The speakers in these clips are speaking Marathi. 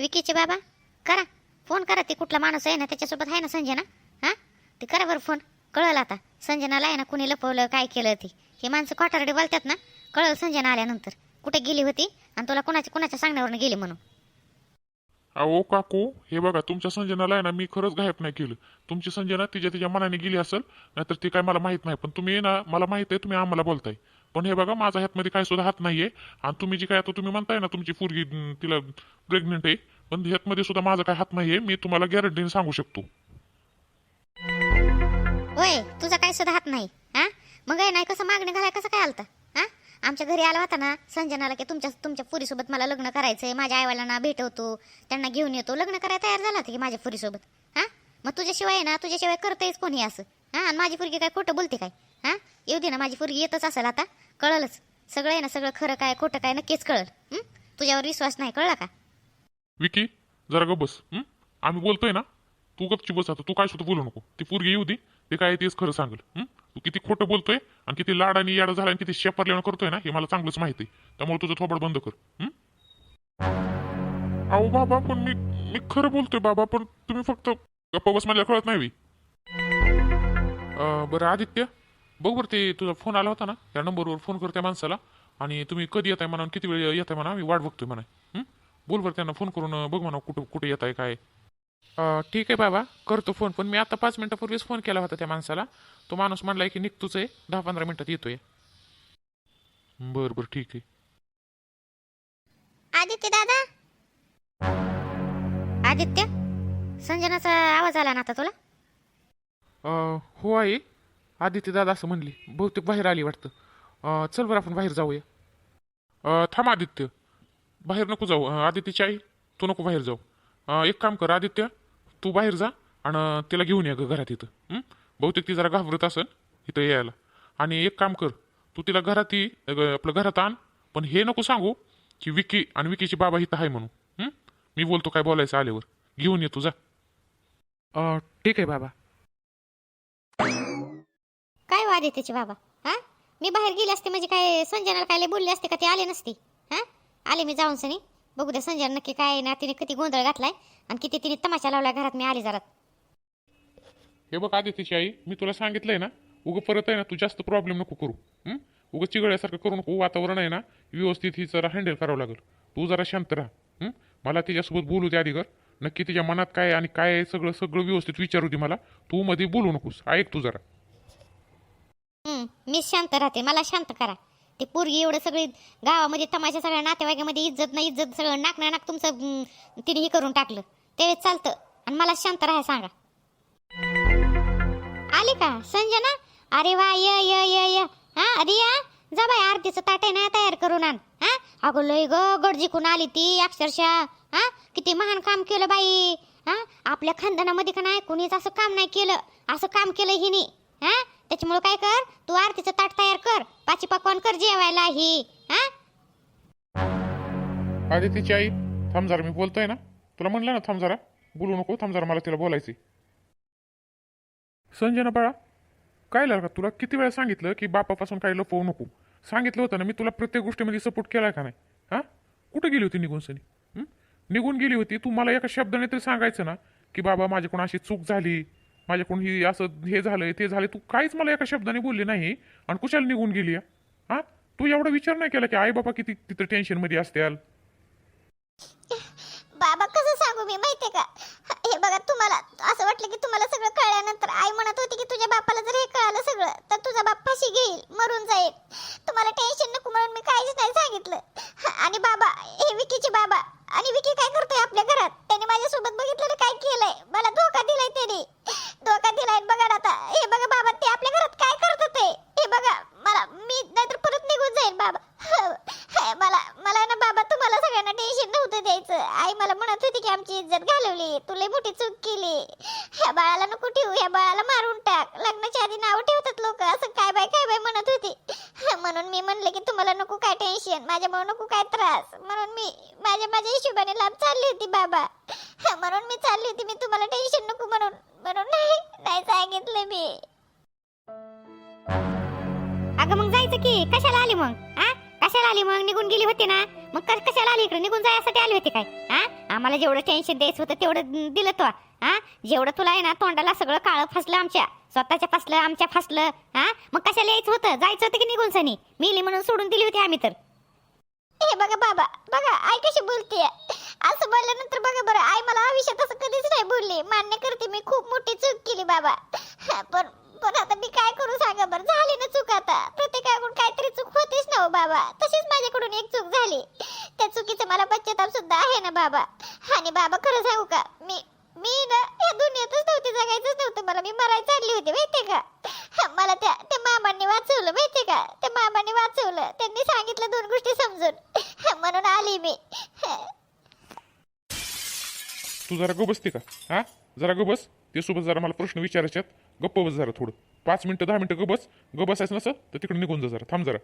विकीचे बाबा? करा. फोन करा ते कुठला माणूस आहे ना त्याच्यासोबत आहे ना संजना? हां? ते करा बरं फोन. कळलं आता. संजनाला आहे ना कुणी लपवलं काय केलं ते? हे माणसं कॉटारडे बोलतात ना. कळलं संजना आल्यानंतर. कुठे गेली होती? आणि तुला कुणाच्या कुणाच्या सांगण्यावरून गेली म्हणून? अहो काकू हे बघा तुमच्या संजनाला आहे ना मी खरंच गायब नाही केलं. तुमची संजना तिच्या तिच्या मनाने गेली असेल नाहीतर ती काय मला माहीत नाही. पण तुम्ही ना मला माहीत आहे तुम्ही आम्हाला बोलताय. पण हे बघा माझा ह्यातमध्ये काय सुद्धा हात नाहीये. आणि तुम्ही जी काय आता तुम्ही म्हणताय ना तुमची पोरगी तिला प्रेग्नेंट आहे पण ह्यातमध्ये सुद्धा माझा काय हात नाहीये मी तुम्हाला गॅरंटीने सांगू शकतो. होय तुझा काय सुद्धा हात नाही हा? मग आहे नाही कसं मागणी घालाय कसं काय आलता हा? आमच्या घरी आला होता ना संजनाला की तुमच्या तुमच्या पुरीसोबत मला लग्न करायचंय माझ्या आईवालांना भेटवतो त्यांना घेऊन येतो लग्न करायला तयार झाला होता की माझ्या पुरीसोबत हा? मग तुझ्याशिवाय आहे ना तुझ्याशिवाय करतेच कोणी असं हा? आणि माझी पुरगी काय खोटं बोलते काय? हा? येऊ दे ना माझी पोरगी येतच असेल आता. कळलंच. सगळं आहे ना सगळं खरं काय खोटं काय नक्कीच कळल. तुझ्यावर विश्वास नाही कळला का? विकी जरा ग बस. हं? आम्ही बोलतोय ना तू गपची बस आता. तू काय सुद्धा बोलू नको. ती पोरगी येऊ दे ते काय तेच खरं सांगल. हं? तू किती खोटं बोलतोय आणि किती लाड आणि याडा झाला आणि किती शेपरलेवण करतोय ना हे मला चांगलंच माहिती आहे. त्यामुळे तुझं थोबड बंद कर. हं? अहो बाबा पण मी मी खरं बोलतोय बाबा पण तुम्ही फक्त गप्पा बस मला कळत नाही बी. अं, बरं आदित्य? बघ बरं ते तुझा फोन आला होता ना? या नंबरवर फोन कर त्या माणसाला आणि तुम्ही कधी येताय म्हणा आणि किती वेळ येताय म्हणा मी वाट बघतोय म्हणा. हं? बोल बरं त्यांना फोन करून बघ म्हणा कुठं कुठे येत आहे काय. अं, ठीक आहे बाबा करतो फोन पण मी आता पाच मिनिटापूर्वीच फोन केला होता त्या माणसाला. तो माणूस म्हणलाय की निघतोच आहे दहा पंधरा मिनिटात येतोय. बरं बरं ठीक आहे. आदित्य दादा? आदित्य? संजनाचा आवाज आला ना आता तुला? अं, हो आहे आदित्यदादा असं म्हणली बहुतेक बाहेर आली वाटतं. चल बरं आपण बाहेर जाऊया. थांब आदित्य. बाहेर नको जाऊ. आदित्यची आई तू नको बाहेर जाऊ. एक काम कर आदित्य तू बाहेर जा आणि तिला घेऊन ये घरात इथं. बहुतेक ती जरा घाबरत असेल इथं यायला. आणि एक काम कर तू तिला घरात ये आपलं घरात आण. पण हे नको सांगू की विकी आणि विकीची बाबा इथं आहे म्हणून. मी बोलतो काय बोलायचं आल्यावर. घेऊन ये तू जा. ठीक आहे बाबा. आदित्यचे बाबा. हा? मी बाहेर गेले असते म्हणजे काय संजनाला काय बोलले असते का ते आले नसते. हा? आले मी जाऊन सनी. बघू द्या संजय नक्की काय ना तिने किती गोंधळ घातलाय आणि किती तिने तमाशा लावला घरात मी आले जरा हे बघ आदित्यची आई मी तुला सांगितलंय ना उगं परत आहे ना तू जास्त प्रॉब्लेम नको करू. उग उगं चिघळ्यासारखं करू नको. वातावरण आहे ना व्यवस्थित ही जरा हँडल करावं लागेल. तू जरा शांत राहा. मला तिच्यासोबत बोलू दे आधी कर नक्की तिच्या मनात काय आणि काय सगळं सगळं व्यवस्थित विचारू दे मला. तू मध्ये बोलू नकोस. ऐक तू जरा. मी शांत राहते. मला शांत करा. ते पोरगी एवढं सगळी गावामध्ये तमाशा सगळ्या नातेवाईकामध्ये इज्जत नाही इज्जत सगळं नाक ना नाक तुमचं तिने हे करून टाकलं. त्यावेळेस चालतं. आणि मला शांत राहा सांगा. आली का? संजना? अरे वा य य य य. हा अरे या. जा बाय आरतीचं ताट आहे ना तयार करून आण. हा? अगं लय ग गडजिकून आली ती अक्षरशः. हा? किती महान काम केलं बाई. हा? आपल्या खानदानामध्ये का नाही कोणीच असं काम नाही केलं. असं काम केलं हिने. हा? त्याच्यामुळे काय कर? तू आरतीचं ताट तयार कर. पाची पकवान कर जेवायला ही? हा आदित्यची आई थांब जरा मी बोलतोय ना? तुला म्हणलं ना थांब जरा. बोलू नको थांब जरा मला तिला बोलायची संजना बाळा काय लागला तुला किती वेळा सांगितलं की बापापासून काही लपवू नको? सांगितलं होतं ना मी तुला प्रत्येक गोष्टीमध्ये सपोर्ट केला का नाही? हा? कुठं गेली होती निघून सनी? निघून गेली होती. तू मला एका शब्दाने तरी सांगायचं ना की बाबा माझ्याकडून अशी चूक झाली. माझ्याकडून ही असं हे झालंय ते झालंय तू काहीच मला एका शब्दाने बोलली नाही आणि कुशाला निघून गेली हा? तू एवढा विचार नाही केला की आई बाबा किती तिथं टेन्शनमध्ये असत्याल बाबा कसं सांगू मी माहितीये का? हे बघा तुम्हाला असं वाटलं की तुम्हाला सगळं कळल्यानंतर आई म्हणत होती की तुझ्या बापाला जर हे कळालं सगळं तर तुझा बाप फाशी घेईल मरून जाईल. तुम्हाला टेन्शन नको म्हणून मी काहीच नाही सांगितलं. आणि बाबा हे विकीचे बाबा आणि विकी काय करतोय आपल्या घरात त्याने माझ्यासोबत बघितलं काय केलंय मला धोका दिलाय त्याने धोका दिलाय बघा ना आता हे बघा बाबा ते आपल्या घरात काय करत ते हे बघा मला मी नाहीतर परत निघून जाईल बाबा मला मला ना बाबा तुम्हाला सगळ्यांना टेन्शन नव्हतं द्यायचं आई मला म्हणत होती की आमची इज्जत घालवली तू लय मोठी चूक केली ह्या बाळाला नको ठेवू ह्या बाळाला मारून टाक लग्नाच्या आधी नाव ठेवतात लोक असं काय बाय काय बाय म्हणत होती म्हणून मी म्हणले की तुम्हाला नको काय टेन्शन माझ्यामुळे नको काय त्रास. म्हणून मी माझ्या माझ्या हिशोबाने लांब चालली होती बाबा. म्हणून मी चालली होती मी तुम्हाला टेन्शन नको म्हणून म्हणून नाही नाही सांगितलं मी. अगं मग जायचं की कशाला आली मग? हा कशाला आली मग? निघून गेली होती ना? मग कशाला आली इकडे? निघून जायसाठी आली होती काय? हा आम्हाला जेवढं टेन्शन द्यायचं होतं तेवढं दिलं तो. हा? जेवढं तुला आहे ना तोंडाला सगळं काळं फसलं आमच्या. स्वतःच्या फसलं आमच्या फसलं हा? मग कशाला यायचं होतं? जायचं होतं की निघून सनी? मिली म्हणून सोडून दिली होती आम्ही तर. हे बघा बाबा बघा आई कशी बोलते असं बोलल्यानंतर बघा बरं आई मला आयुष्यात असं कधीच नाही बोलली. मान्य करते मी खूप मोठी चूक केली बाबा. पण पण आता मी काय करू सांगा बरं? झाली ना चूक आता. प्रत्येकाकडून काहीतरी चूक होतीच ना हो बाबा. तशीच माझ्याकडून एक चूक झाली. त्या चुकीचं मला पश्चाताप सुद्धा आहे ना बाबा. आणि बाबा खरं सांगू का? मी मी ना या दुनियेतच नव्हते जगायचंच नव्हतं. मला मी मराय चालली होती माहिती का? मला त्या त्या मामांनी वाचवलं माहिती का? त्या मामांनी वाचवलं. त्यांनी सांगितलं दोन गोष्टी समजून. म्हणून आली मी. तू जरा गो बसते का हा? जरा गो बस. ते सोबत जरा मला प्रश्न विचारायच्यात गप्प बस जरा थोडं. पाच मिनटं दहा मिनटं गप बस. गप बसायचं नसं तर तिकडे निघून जा जरा. थांब जरा.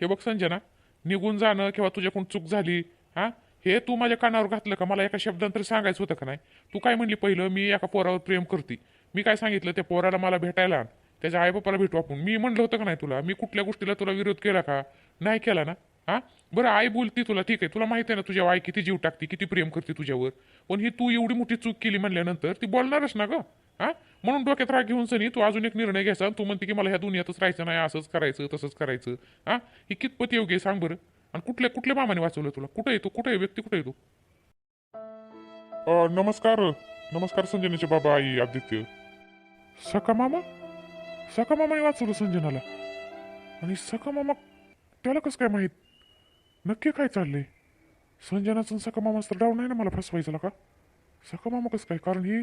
हे बघ संजना निघून जाणं किंवा तुझ्याकडून चूक झाली हा? हे तू माझ्या कानावर घातलं का? मला एका शब्दांतर तरी सांगायचं होतं का नाही? तू काय म्हणली पहिलं? मी एका पोरावर प्रेम करते. मी काय सांगितलं? त्या पोराला मला भेटायला आण. त्याच्या आईबापाला भेटू आपण. मी म्हणलं होतं का नाही तुला? मी कुठल्या गोष्टीला तुला विरोध केला का? नाही केला ना? हा? बरं आई बोलती तुला. ठीक आहे. तुला माहिती आहे ना तुझ्या आई किती जीव टाकते किती प्रेम करते तुझ्यावर? पण ही तू एवढी मोठी चूक केली म्हणल्यानंतर ती बोलणारच ना ग? हा? म्हणून डोक्यात राग घेऊन सनी तू अजून एक निर्णय घ्यायचा तू म्हणते की मला ह्या दुनियातच राहायचं नाही. असंच करायचं तसंच करायचं. हा? ही कितपत योग्य आहे? सांग बरं. आणि कुठल्या कुठल्या मामाने वाचवलं तुला? कुठे येतो कुठे आहे? व्यक्ती कुठे येतो नमस्कार. नमस्कार संजनाचे बाबा आई आदित्य. सका मामा? सका मामाने वाचवलं संजनाला. आणि सका मामा त्याला कसं काय माहीत? नक्की काय चाललंय? संजनाचं सका मामाचं तर डाव नाही ना मला फसवायचं का सका मामा कसं काय? कारण ही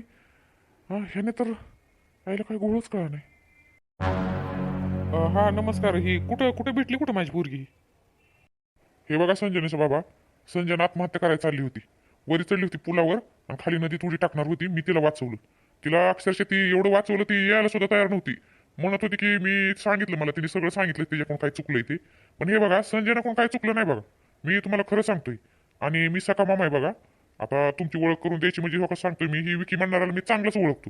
हा ह्याने तर आईला काही गोळच कळा नाही. हा नमस्कार. ही कुठं कुठं भेटली? कुठं माझी पोरगी? हे बघा संजनेचं बाबा. संजना आत्महत्या करायला चालली होती. वरी चढली होती पुलावर आणि खाली नदीत उडी टाकणार होती. मी तिला वाचवलं. तिला अक्षरशः ती एवढं वाचवलं ती यायला सुद्धा तयार नव्हती. म्हणत होती की मी सांगितलं मला तिने सगळं सांगितलं तिच्याकडून काय चुकलंय ते. पण हे बघा संजनाकडून काय चुकलं नाही बघा. मी तुम्हाला खरं सांगतोय. आणि मी सका मामा आहे बघा. आता तुमची ओळख करून द्यायची म्हणजे हो सांगतोय मी. ही विकी म्हणणाराला मी चांगलंच ओळखतो.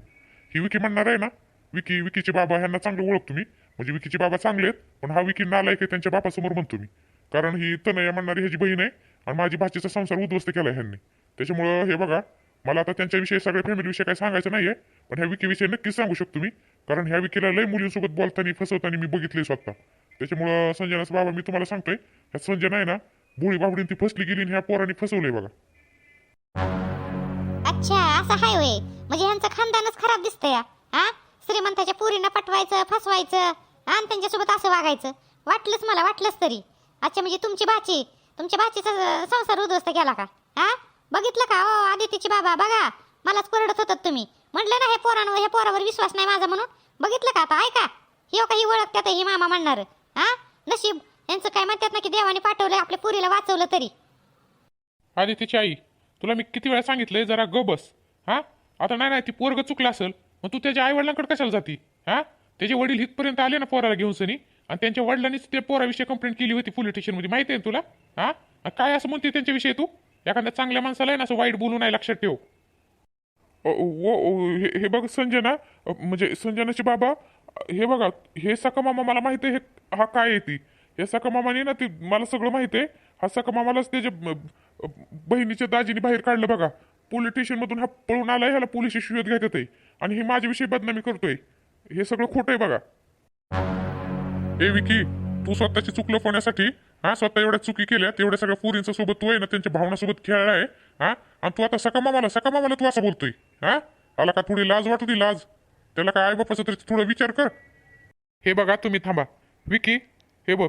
ही विकी म्हणणार आहे ना विकी विकीचे बाबा ह्यांना चांगलं ओळखतो मी. म्हणजे विकीचे बाबा चांगले आहेत पण हा विकी नालायक आहे त्यांच्या बापासमोर म्हणतो मी. कारण ही तनया म्हणणारी ह्याची बहीण आहे आणि माझी भाचीचा संसार उद्ध्वस्त केला ह्यांनी. त्याच्यामुळं हे बघा मला आता त्यांच्याविषयी सगळ्या फॅमिलीविषयी काही सांगायचं नाहीये पण ह्या विकीविषयी नक्कीच सांगू शकतो मी. कारण ह्या विकीला लय मुलींसोबत बोलताना फसवताना मी बघितले स्वतः. त्याच्यामुळं संजनाच बाबा मी तुम्हाला सांगतोय ह्या संजना आहे ना भोळी बाबडीन ती फसली गेली आणि ह्या पोरांनी फसवलंय बघा. अच्छा असं हाय होय. म्हणजे ह्यांचं खानदानच खराब दिसतंय हा? श्रीमंताच्या पुरीनं पटवायचं फसवायचं आणि त्यांच्यासोबत असं वागायचं. वाटलंच मला वाटलंच तरी. अच्छा म्हणजे तुमची भाची. तुमच्या भाचीचा संसार उद्ध्वस्त केला का? हा? बघितलं का? ओ आदितीची बाबा बघा. मलाच परडत होतात तुम्ही. म्हटलं ना हे पोरांवर हे पोरावर विश्वास नाही माझा म्हणून. बघितलं का आता? ऐका. हो ही काही ओळखत्यात ही मामा म्हणणार. हा? नशीब. यांचं काय म्हणतात ना की देवाने पाठवलं आपल्या पुरीला वाचवलं तरी. आदितीची आई तुला मी किती वेळा सांगितलंय जरा ग बस. हा? आता नाही नाही ती पोरग चुकलं असेल मग तू त्याच्या आई वडिलांकडे कशाला जाती? हा? त्याचे वडील इथपर्यंत आले ना पोराला घेऊन सनी? आणि त्यांच्या वडिलांनीच त्या पोराविषयी कंप्लेंट केली होती पोलीस स्टेशनमध्ये माहिती आहे तुला? हा? आणि काय असं म्हणते त्यांच्याविषयी तू? एखाद्या चांगल्या माणसाला आहे ना असं वाईट बोलू नाही लक्षात ठेव. ओ, हे बघ संजना म्हणजे संजनाचे बाबा हे बघा हे सका मामा मला माहीत आहे हे हा काय आहे ती? हे सका मामाने ना ते मला सगळं माहीत आहे. हा सका मामालाच त्याच्या बहिणीच्या दाजीने बाहेर काढलं बघा. पोलीस स्टेशनमधून हा पळून आलाय ह्याला पोलीस शोध घेतात आहे. आणि हे माझ्याविषयी बदनामी करतोय. हे सगळं खोटं आहे बघा. ए विकी तू स्वतःची चूक लपवण्यासाठी हा स्वतः एवढ्या चुकी केल्या तेवढ्या सगळ्या पुरींच्या सोबत तू आहे ना त्यांच्या भावनासोबत खेळलाय हा? आणि तू आता सका मामाला सका मामाला तू असं बोलतोय हा? आला का थोडी लाज वाटू ती लाज. त्याला काय आई बापाचा तरी थोडा विचार कर. हे बघा तुम्ही थांबा. विकी हे बघ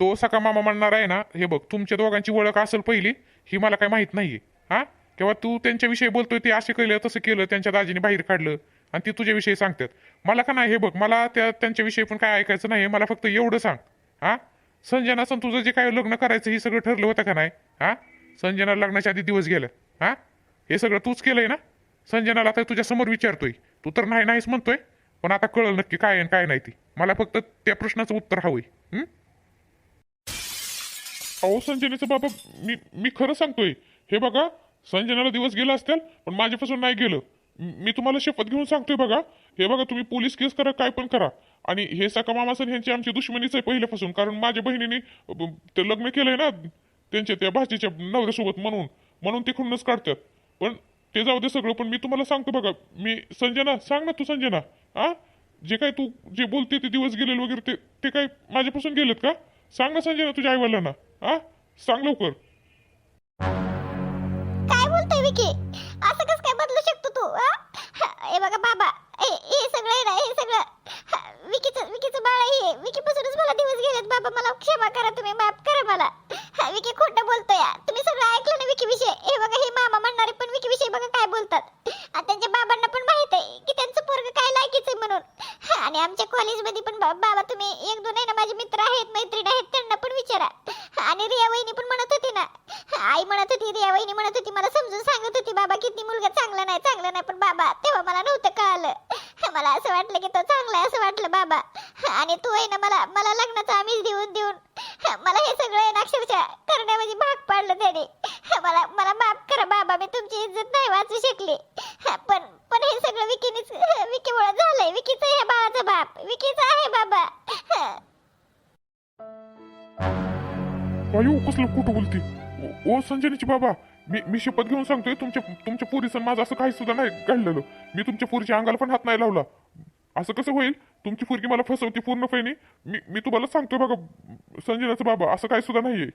तो सका मामा म्हणणार आहे ना हे बघ तुमच्या दोघांची ओळख असेल पहिली ही मला काय माहीत नाहीये हा? किंवा तू त्यांच्याविषयी बोलतोय ते असे केलं तसं केलं त्यांच्या दाजीने बाहेर काढलं आणि ती तुझ्याविषयी सांगतात. मला का नाही हे बघ मला त्या त्यांच्याविषयी पण काय ऐकायचं नाही मला फक्त एवढं सांग. हा? संजनाचं तुझं जे काय लग्न करायचं हे सगळं ठरलं होतं का नाही? हा? संजना लग्नाच्या आधी दिवस गेलं. हा? हे सगळं तूच केलंय ना? संजनाला आता तुझ्या समोर विचारतोय. तू तर नाही नाहीच म्हणतोय पण आता कळलं नक्की काय आहे आणि काय नाही ती. मला फक्त त्या प्रश्नाचं उत्तर हवंय. अहो संजनेचं बाबा मी मी खरं सांगतोय. हे बघा संजनाला दिवस गेला असतील पण माझ्यापासून नाही गेलं. मी तुम्हाला शपथ घेऊन सांगतोय बघा. हे बघा तुम्ही पोलीस केस करा काय पण करा. आणि हे सका मामासन ह्यांची आमची दुश्मनीच आहे पहिल्यापासून. कारण माझ्या बहिणीने ते लग्न केलंय ना त्यांच्या त्या भाजीच्या नवऱ्यासोबत म्हणून. म्हणून तिकडूनच काढतात. पण ते जाऊ दे सगळं पण मी तुम्हाला सांगतो बघा. मी संजना सांग ना तू संजना. आ? जे काय तू जे बोलते ते दिवस गेलेले वगैरे ते ते काय माझ्यापासून गेलेत का? सांग ना संजना तुझ्या आईवडिलांना. आ? सांग लवकर. मुलगा चांगला नाही चांगला नाही पण बाबा तेव्हा मला नव्हतं कळालं. मला असं वाटलं की तो चांगला आहे असं वाटलं बाबा. आणि तू आहे ना मला मला लग्नाचा आम्हीच देऊन देऊन मला हे सगळं आहे ना अक्षरशः करण्यामध्ये भाग पाडलं त्याने. मला मला माफ करा बाबा मी तुमची इज्जत नाही वाचू शकली. पण पण हे सगळं विकीनीच विकीमुळे झालंय. विकीचं आहे बाळाचा बाप. विकीचा आहे बाबा. कसलं कुठं बोलते. ओ संजनीची बाबा. मी मी शपथ घेऊन सांगतोय तुमच्या तुमच्या पोरीचं माझं असं काही सुद्धा नाही घडलेलं. मी तुमच्या पोरीच्या अंगाला पण हात नाही लावला. असं कसं होईल? तुमची पोरगी मला फसवते फैनी. मी मी तुम्हाला सांगतोय बघा संजनाचं बाबा असं काही सुद्धा नाहीये.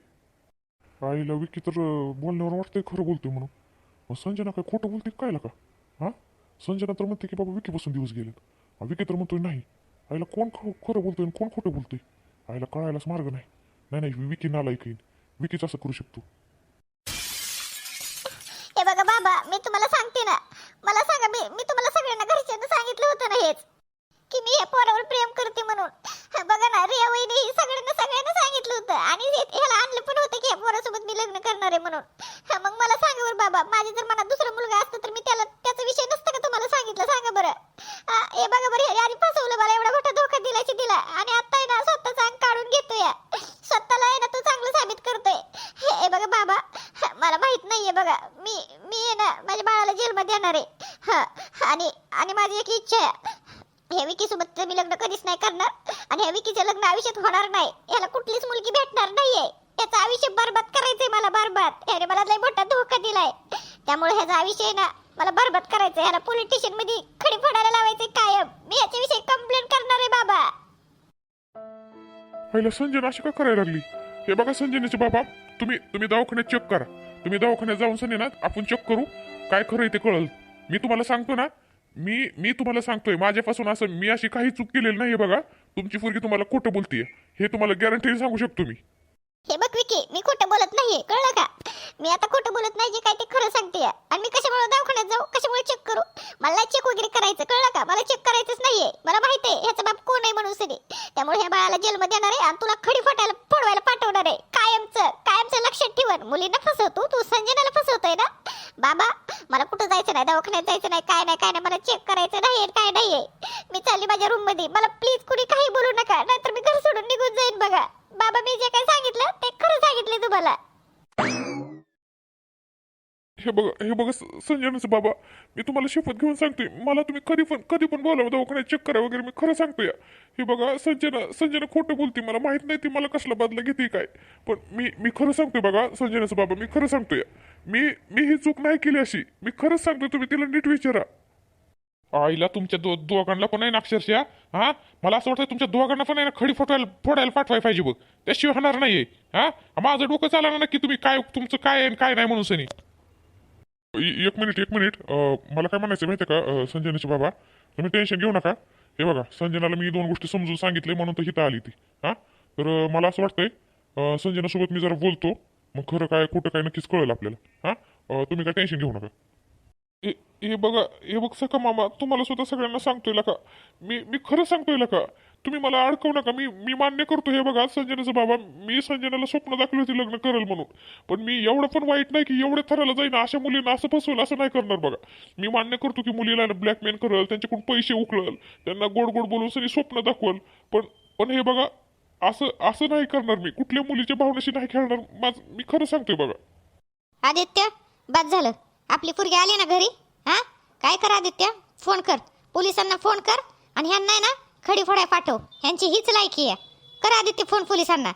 आईला विकी तर बोलण्यावर वाटतंय खरं बोलतोय म्हणून. मग संजना काय खोटं बोलते कायला का? हां? संजना तर म्हणते की बाबा विकीपासून दिवस गेलेत. विकी तर म्हणतोय नाही. आईला कोण खरं बोलतोय आणि कोण खोटं बोलतोय? आईला कळायलाच मार्ग नाही. नाही नाही विकी नालायक येईल विकीच असं करू शकतो. मी तुम्हाला सांगते ना. मला सांगा मी मी तुम्हाला सगळ्यांना घरच्यांना सांगितलं होतं ना हेच. की मी या पोरावर प्रेम करते म्हणून. बघा ना रिया वहिनी सगळ्यांना सगळ्यांना सांगितलं होतं. आणि ह्याला आणलं पण होतं की या पोरासोबत मी लग्न करणार आहे म्हणून. हा, मग मला सांगा बरं बाबा माझ्या जर मनात दुसरा मुलगा असतं तर मी त्याला त्याचा विषय नसतं का तुम्हाला सांगितलं? सांगा बरं. हा, हे बघा बरं ह्याने आधी फसवलं मला एवढा मोठा धोका दिलायची दिला आणि आता आहे ना स्वतःचा अंग काढून घेतोय. स्वतःला आहे ना तो चांगला साबित करतोय हे हे बघा बाबा हा, मला माहीत नाहीये बघा मी मी आहे ना माझ्या बाळाला जेलमध्ये येणार आहे हा आणि माझी एक इच्छा आहे. हे विकीसोबत मी लग्न कधीच नाही करणार आणि हे विकीचं लग्न आयुष्यात होणार नाही. याला कुठलीच मुलगी भेटणार नाहीये. याचं आयुष्य बरबाद करायचंय मला बरबाद. याने मला लय मोठा धोका दिलाय. त्यामुळे ह्याचा आयुष्य आहे ना मला बरबाद करायचंय. ह्याला पोलीस स्टेशनमध्ये खडी फोडायला लावायचंय कायम. मी याच्याविषयी कंप्लेंट करणार आहे बाबा. पहिला संजय अशी का करायला लागली? हे बघा संजनेचे बाबा तुम्ही तुम्ही दवाखान्यात चेक करा. तुम्ही दवाखान्यात जाऊन संजना आपण चेक करू. काय खरं ते कळल. मी तुम्हाला सांगतो ना मी मी तुम्हाला सांगतोय माझ्यापासून असं मी अशी काही चूक केलेली नाही बघा. तुमची पोरगी तुम्हाला खोटं बोलतीये. हे तुम्हाला गॅरंटी सांगू शकतो मी. हे बघ विकी मी खोटं बोलत नाहीये कळलं का? मी आता खोटं बोलत नाही जे काय ते खरं सांगते आणि मी कशामुळे दवाखान्यात जाऊ? कशामुळे चेक करू? मला चेक वगैरे करायचं कळलं का? मला चेक करायचंच नाहीये. मला माहीत आहे ह्याचा बाप कोण आहे म्हणून सरी त्यामुळे ह्या बाळाला जेलमध्ये येणार आहे आणि तुला खडी फाटायला फोडवायला पाठवणार आहे. कायमचं कायमचं लक्षात ठेवण. मुलींना फसवतो तू संजनाला फसवतोय ना? बाबा मला कुठं जायचं नाही दवाखान्यात जायचं नाही काय नाही काय नाही मला चेक करायचं नाही काय नाहीये. मी चालली माझ्या रूममध्ये. मला प्लीज कुणी काही बोलू नका नाहीतर मी घर सोडून निघून जाईन बघा. बाबा मी जे काही सांगितलं ते खरं सांगितले तुम्हाला. हे बघा हे बघा स- संजनाचं बाबा मी तुम्हाला शपथ घेऊन सांगतोय. मला तुम्ही कधी पण कधी पण बोलावं दवाखान्यात चेक करा वगैरे मी खरं सांगतोय. हे बघा संजना संजना खोटं बोलते मला माहीत नाही ती मला कसला बदला घेते काय. पण मी मी खरं सांगतोय बघा संजनाचं बाबा मी खरं सांगतोय. मी मी ही चूक नाही केली अशी. मी खरंच सांगतोय तुम्ही तिला नीट विचारा. आईला तुमच्या दो दोघांना पण आहे ना अक्षरशः हा? मला असं वाटतं तुमच्या दोघांना पण आहे ना खडी फोटायला फोडायला पाठवाय पाहिजे बघ. त्याशिवाय होणार नाहीये हा? माझं डोकं चालणार ना की तुम्ही काय तुमचं काय आहे आणि काय नाही म्हणून सनी. एक मिनिट एक मिनिट. मला काय म्हणायचं माहिती का संजनाचे बाबा? तुम्ही टेन्शन घेऊ नका. हे बघा संजनाला मी दोन गोष्टी समजून सांगितले म्हणून तर हिथं आली ती हा? तर मला असं वाटतंय संजनासोबत मी जरा बोलतो. मग खरं काय कुठं काय नक्कीच कळलं आपल्याला. हां? तुम्ही काय टेन्शन घेऊ नका. हे हे बघा हे बघ सका मामा तुम्हाला सुद्धा सगळ्यांना सांगतोय का? मी मी खरं सांगतोय का? तुम्ही मला अडकवू नका. मी मी मान्य करतो हे बघा संजनाचं बाबा मी संजनाला स्वप्न दाखवली होती लग्न करेल म्हणून. पण मी एवढं पण वाईट नाही की एवढे थराला जाईन अशा मुलींना असं फसवेल असं नाही करणार बघा. मी मान्य करतो की मुलीला ब्लॅकमेल करेल त्यांच्याकडून पैसे उकळल त्यांना गोड गोड बोलून सनी स्वप्न दाखवल. पण पण हे बघा असं असं नाही करणार मी. कुठल्या मुलीच्या भावनेशी नाही खेळणार माझ मी खरं सांगतोय बघा. आदित्य बाद झालं. आपली पोरगी आली ना घरी? हा? काय कर आदित्य? फोन कर. पोलिसांना फोन कर आणि ह्यांना आहे ना खडी फोडाय पाठव. ह्यांची हीच लायकी आहे. कर आदित्य फोन पोलिसांना.